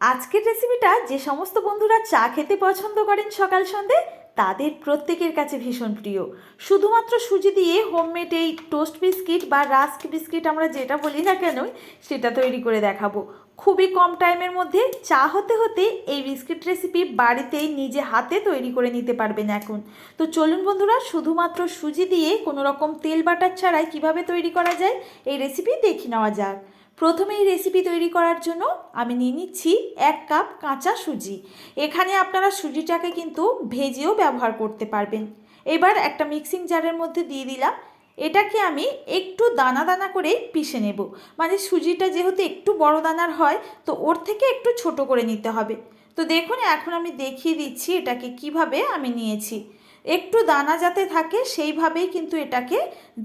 আজকের রেসিপিটা যে সমস্ত বন্ধুরা চা খেতে পছন্দ করেন সকাল সন্ধে, তাদের প্রত্যেকের কাছে ভীষণ প্রিয়। শুধুমাত্র সুজি দিয়ে হোমমেড এই টোস্ট বিস্কিট বা রাস্ক বিস্কিট আমরা যেটা বলি না কেন, সেটা তৈরি করে দেখাবো। খুবই কম টাইমের মধ্যে চা হতে হতে এই বিস্কিট রেসিপি বাড়িতেই নিজে হাতে তৈরি করে নিতে পারবেন এখন। তো চলুন বন্ধুরা, শুধুমাত্র সুজি দিয়ে কোনো রকম তেল বাটার ছাড়াই কীভাবে তৈরি করা যায়, এই রেসিপি দেখে নেওয়া যাক। প্রথমে এই রেসিপি তৈরি করার জন্য আমি নিয়ে নিচ্ছি এক কাপ কাঁচা সুজি। এখানে আপনারা সুজিটাকে কিন্তু ভেজেও ব্যবহার করতে পারবেন। এবার একটা মিক্সিং জারের মধ্যে দিয়ে দিলাম। এটাকে আমি একটু দানা দানা করে পিষে নেব। মানে সুজিটা যেহেতু একটু বড় দানার হয়, তো ওর থেকে একটু ছোট করে নিতে হবে। তো দেখুন, এখন আমি দেখিয়ে দিচ্ছি এটাকে কীভাবে আমি নিয়েছি। একটু দানা যাতে থাকে, সেইভাবেই কিন্তু এটাকে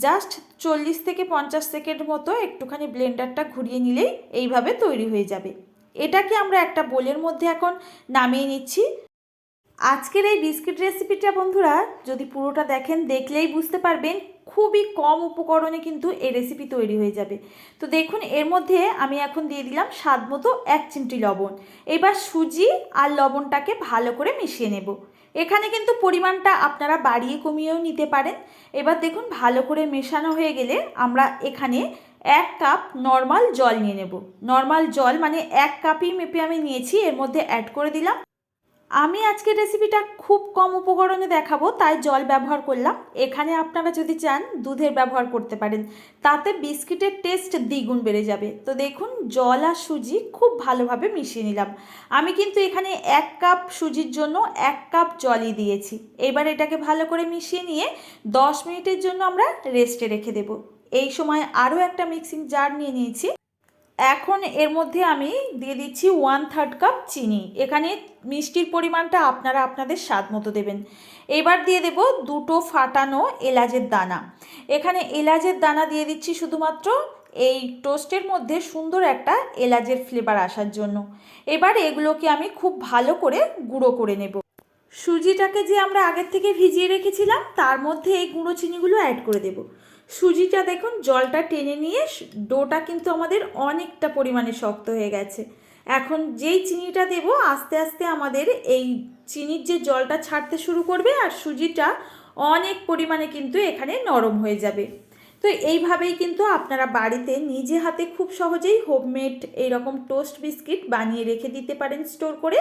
জাস্ট চল্লিশ থেকে পঞ্চাশ সেকেন্ড মতো একটুখানি ব্লেন্ডারটা ঘুরিয়ে নিলেই এইভাবে তৈরি হয়ে যাবে। এটাকে আমরা একটা বোলের মধ্যে এখন নামিয়ে নিচ্ছি। আজকের এই বিস্কিট রেসিপিটা বন্ধুরা, যদি পুরোটা দেখেন, দেখলেই বুঝতে পারবেন খুবই কম উপকরণে কিন্তু এই রেসিপি তৈরি হয়ে যাবে। তো দেখুন, এর মধ্যে আমি এখন দিয়ে দিলাম স্বাদ মতো এক চিমটি লবণ। এবার সুজি আর লবণটাকে ভালো করে মিশিয়ে নেব। এখানে কিন্তু পরিমাণটা আপনারা বাড়িয়ে কমিয়েও নিতে পারেন। এবার দেখুন, ভালো করে মেশানো হয়ে গেলে আমরা এখানে এক কাপ নর্মাল জল নিয়ে নেব। নর্মাল জল মানে এক কাপই মেপে আমি নিয়েছি, এর মধ্যে অ্যাড করে দিলাম। আমি আজকে রেসিপিটা খুব কম উপকরণে দেখাবো, তাই জল ব্যবহার করলাম। এখানে আপনারা যদি চান, দুধের ব্যবহার করতে পারেন। তাতে বিস্কিটের টেস্ট দ্বিগুণ বেড়ে যাবে। তো দেখুন, জল আর সুজি খুব ভালোভাবে মিশিয়ে নিলাম। আমি কিন্তু এখানে এক কাপ সুজির জন্য এক কাপ জলই দিয়েছি। এবার এটাকে ভালো করে মিশিয়ে নিয়ে দশ মিনিটের জন্য আমরা রেস্টে রেখে দেব। এই সময় আরও একটা মিক্সিং জার নিয়ে নিয়েছি। এখন এর মধ্যে আমি দিয়ে দিচ্ছি ওয়ান থার্ড কাপ চিনি। এখানে মিষ্টির পরিমাণটা আপনারা আপনাদের স্বাদ মতো দেবেন। এবার দিয়ে দেব দুটো ফাটানো এলাচের দানা। এখানে এলাচের দানা দিয়ে দিচ্ছি শুধুমাত্র এই টোস্টের মধ্যে সুন্দর একটা এলাচের ফ্লেভার আসার জন্য। এবার এগুলোকে আমি খুব ভালো করে গুঁড়ো করে নেব। সুজিটাকে যে আমরা আগের থেকে ভিজিয়ে রেখেছিলাম, তার মধ্যে এই গুঁড়ো চিনিগুলো অ্যাড করে দেব। সুজিটা দেখুন, জলটা টেনে নিয়ে ডোটা কিন্তু আমাদের অনেকটা পরিমাণে শক্ত হয়ে গেছে। এখন যেই চিনিটা দেব, আস্তে আস্তে আমাদের এই চিনির যে জলটা ছাড়তে শুরু করবে আর সুজিটা অনেক পরিমাণে কিন্তু এখানে নরম হয়ে যাবে। তো এইভাবেই কিন্তু আপনারা বাড়িতে নিজে হাতে খুব সহজেই হোমমেড এইরকম টোস্ট বিস্কিট বানিয়ে রেখে দিতে পারেন স্টোর করে।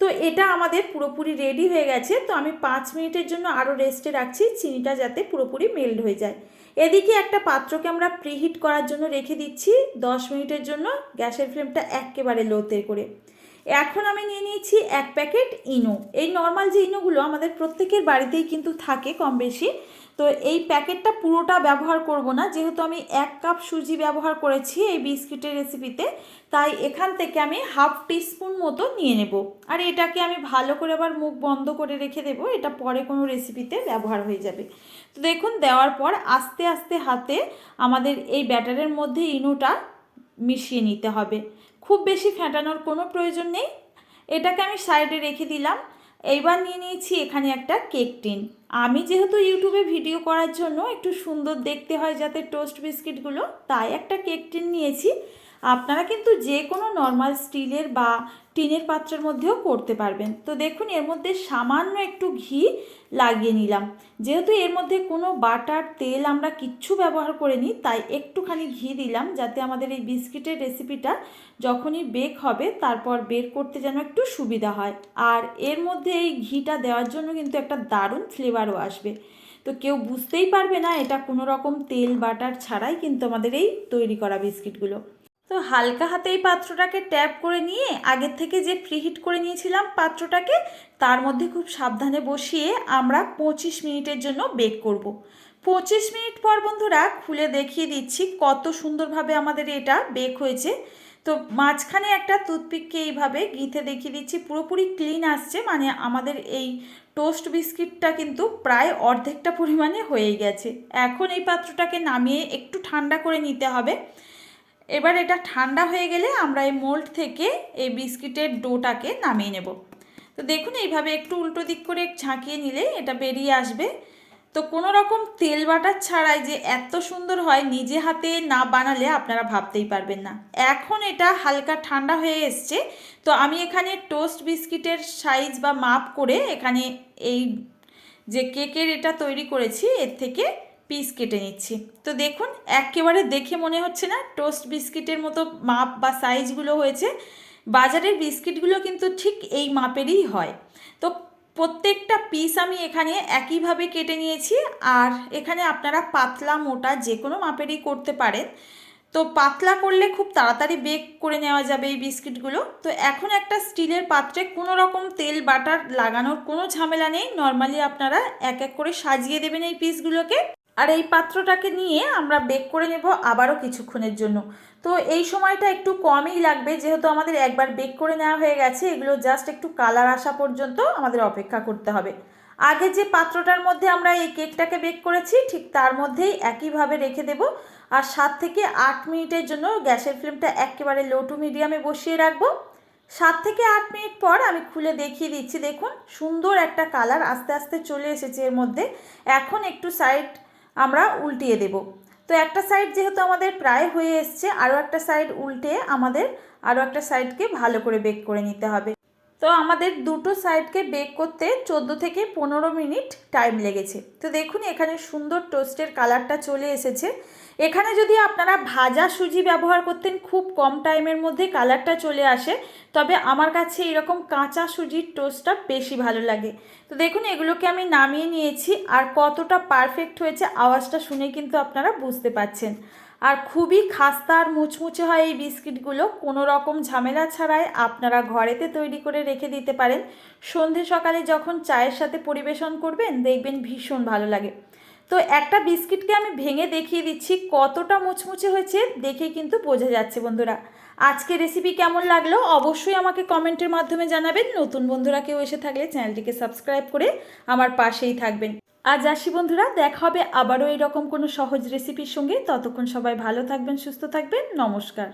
তো এটা আমাদের পুরোপুরি রেডি হয়ে গেছে। তো আমি পাঁচ মিনিটের জন্য আরও রেস্টে রাখছি, চিনিটা যাতে পুরোপুরি মেল্ট হয়ে যায়। এদিকে একটা পাত্রকে আমরা প্রিহিট করার জন্য রেখে দিচ্ছি। দশ মিনিটের জন্য গ্যাসের ফ্লেমটা একেবারে লোতে করে। এখন আমি নিয়ে নিয়েছি এক প্যাকেট ইনো। এই নর্মাল যে ইনোগুলো আমাদের প্রত্যেকের বাড়িতেই কিন্তু থাকে কম বেশি। তো এই প্যাকেটটা পুরোটা ব্যবহার করব না। যেহেতু আমি এক কাপ সুজি ব্যবহার করেছি এই বিস্কিটের রেসিপিতে, তাই এখান থেকে আমি হাফ টিস্পুন মতো নিয়ে নেব। আর এটাকে আমি ভালো করে আবার মুখ বন্ধ করে রেখে দেব, এটা পরে কোনো রেসিপিতে ব্যবহার হয়ে যাবে। তো দেখুন, দেওয়ার পর আস্তে আস্তে হাতে আমাদের এই ব্যাটারের মধ্যে ইনোটা মিশিয়ে নিতে হবে। খুব বেশি ফেটানোর কোনো প্রয়োজন নেই। এটাকে আমি সাইডে রেখে দিলাম। এইবার নিয়ে নিয়েছি এখানে একটা কেক টিন। আমি যেহেতু ইউটিউবে ভিডিও করার জন্য একটু সুন্দর দেখতে হয় যাতে টোস্ট বিস্কিটগুলো তাই একটা কেক টিন নিয়েছি। আপনারা কিন্তু যে কোনো নর্মাল স্টিলের বা টিনের পাত্রের মধ্যেও করতে পারবেন। তো দেখুন, এর মধ্যে সামান্য একটু ঘি লাগিয়ে নিলাম। যেহেতু এর মধ্যে কোনো বাটার তেল আমরা কিচ্ছু ব্যবহার করিনি, তাই একটুখানি ঘি দিলাম যাতে আমাদের এই বিস্কিটের রেসিপিটা যখনই বেক হবে, তারপর বের করতে যেন একটু সুবিধা হয়। আর এর মধ্যে এই ঘিটা দেওয়ার জন্য কিন্তু একটা দারুণ ফ্লেভারও আসবে। তো কেউ বুঝতেই পারবে না, এটা কোনো রকম তেল বাটার ছাড়াই কিন্তু আমাদের এই তৈরি করা বিস্কিটগুলো। তো হালকা হাতে এই পাত্রটাকে ট্যাপ করে নিয়ে আগের থেকে যে প্রিহিট করে নিয়েছিলাম পাত্রটাকে, তার মধ্যে খুব সাবধানে বসিয়ে আমরা পঁচিশ মিনিটের জন্য বেক করব। পঁচিশ মিনিট পর বন্ধুরা খুলে দেখিয়ে দিচ্ছি কত সুন্দরভাবে আমাদের এটা বেক হয়েছে। তো মাঝখানে একটা টুথপিককে এইভাবে ঘিতে দেখিয়ে দিচ্ছি, পুরোপুরি ক্লিন আসছে মানে আমাদের এই টোস্ট বিস্কিটটা কিন্তু প্রায় অর্ধেকটা পরিমাণে হয়ে গেছে। এখন এই পাত্রটাকে নামিয়ে একটু ঠান্ডা করে নিতে হবে। এবার এটা ঠান্ডা হয়ে গেলে আমরা এই মোল্ড থেকে এই বিস্কিটের ডোটাকে নামিয়ে নেব। তো দেখুন এইভাবে একটু উল্টো দিক করে ঝাঁকিয়ে নিলে এটা বেরিয়ে আসবে। তো কোনো রকম তেল বাটার ছাড়াই যে এত সুন্দর হয় নিজে হাতে না বানালে আপনারা ভাবতেই পারবেন না। এখন এটা হালকা ঠান্ডা হয়ে এসছে। তো আমি এখানে টোস্ট বিস্কিটের সাইজ বা মাপ করে এখানে এই যে কেকের এটা তৈরি করেছি, এর থেকে পিস কেটে নিচ্ছি। তো দেখুন, একেবারে দেখে মনে হচ্ছে না টোস্ট বিস্কিটের মতো মাপ বা সাইজগুলো হয়েছে। বাজারের বিস্কিটগুলো কিন্তু ঠিক এই মাপেরই হয়। তো প্রত্যেকটা পিস আমি এখানে একইভাবে কেটে নিয়েছি আর এখানে আপনারা পাতলা, মোটা যে কোনো মাপেরই করতে পারেন। তো পাতলা করলে খুব তাড়াতাড়ি বেক করে নেওয়া যাবে এই বিস্কিটগুলো তো এখন একটা স্টিলের পাত্রে কোনো রকম তেল, বাটার লাগানোর কোনো ঝামেলা নেই। নর্মালি আপনারা এক এক করে সাজিয়ে দেবেন এই পিসগুলোকে আর এই পাত্রটাকে নিয়ে আমরা বেক করে নেব আবারও কিছুক্ষণের জন্য। তো এই সময়টা একটু কমই লাগবে, যেহেতু আমাদের একবার বেক করে নেওয়া হয়ে গেছে, এগুলো জাস্ট একটু কালার আসা পর্যন্ত আমাদের অপেক্ষা করতে হবে। আগে যে পাত্রটার মধ্যে আমরা এই কেকটাকে বেক করেছি, ঠিক তার মধ্যেই একইভাবে রেখে দেব। আর সাত থেকে আট মিনিটের জন্য গ্যাসের ফ্লেমটা একেবারে লো টু মিডিয়ামে বসিয়ে রাখব। সাত থেকে আট মিনিট পর আমি খুলে দেখিয়ে দিচ্ছি, দেখুন সুন্দর একটা কালার আস্তে আস্তে চলে এসেছে এর মধ্যে। এখন একটু সাইড আমরা উল্টিয়ে দেব। তো একটা সাইড যেহেতু আমাদের প্রায় হয়ে এসছে, আরও একটা সাইড উল্টে আমাদের আরও একটা সাইডকে ভালো করে বেক করে নিতে হবে। তো আমাদের দুটো সাইডকে বেক করতে চোদ্দ থেকে পনেরো মিনিট টাইম লেগেছে। তো দেখুন, এখানে সুন্দর টোস্টের কালারটা চলে এসেছে। এখানে যদি আপনারা ভাজা সুজি ব্যবহার করতেন, খুব কম টাইমের মধ্যে কালারটা চলে আসে। তবে আমার কাছে এরকম কাঁচা সুজির টোস্টটা বেশি ভালো লাগে। তো দেখুন, এগুলোকে আমি নামিয়ে নিয়েছি। আর কতটা পারফেক্ট হয়েছে, আওয়াজটা শুনে কিন্তু আপনারা বুঝতে পাচ্ছেন আর খুবই খাস্তা আর মুচমুচে হয় এই বিস্কিটগুলো। কোনো রকম ঝামেলা ছাড়াই আপনারা ঘরেতে তৈরি করে রেখে দিতে পারেন। সন্ধে সকালে যখন চায়ের সাথে পরিবেশন করবেন, দেখবেন ভীষণ ভালো লাগে। তো একটা বিস্কিটকে আমি ভেঙে দেখিয়ে দিচ্ছি, কতটা মুচমুচে হয়েছে দেখে কিন্তু বোঝা যাচ্ছে বন্ধুরা। আজকে রেসিপি কেমন লাগল অবশ্যই আমাকে কমেন্টের মাধ্যমে জানাবেন। নতুন বন্ধুরা কেউ এসে থাকলে চ্যানেলটিকে সাবস্ক্রাইব করে আমার পাশেই থাকবেন। আজ আসি বন্ধুরা, দেখা হবে আবারও এরকম কোনো সহজ রেসিপির সঙ্গে। ততক্ষণ সবাই ভালো থাকবেন, সুস্থ থাকবেন। নমস্কার।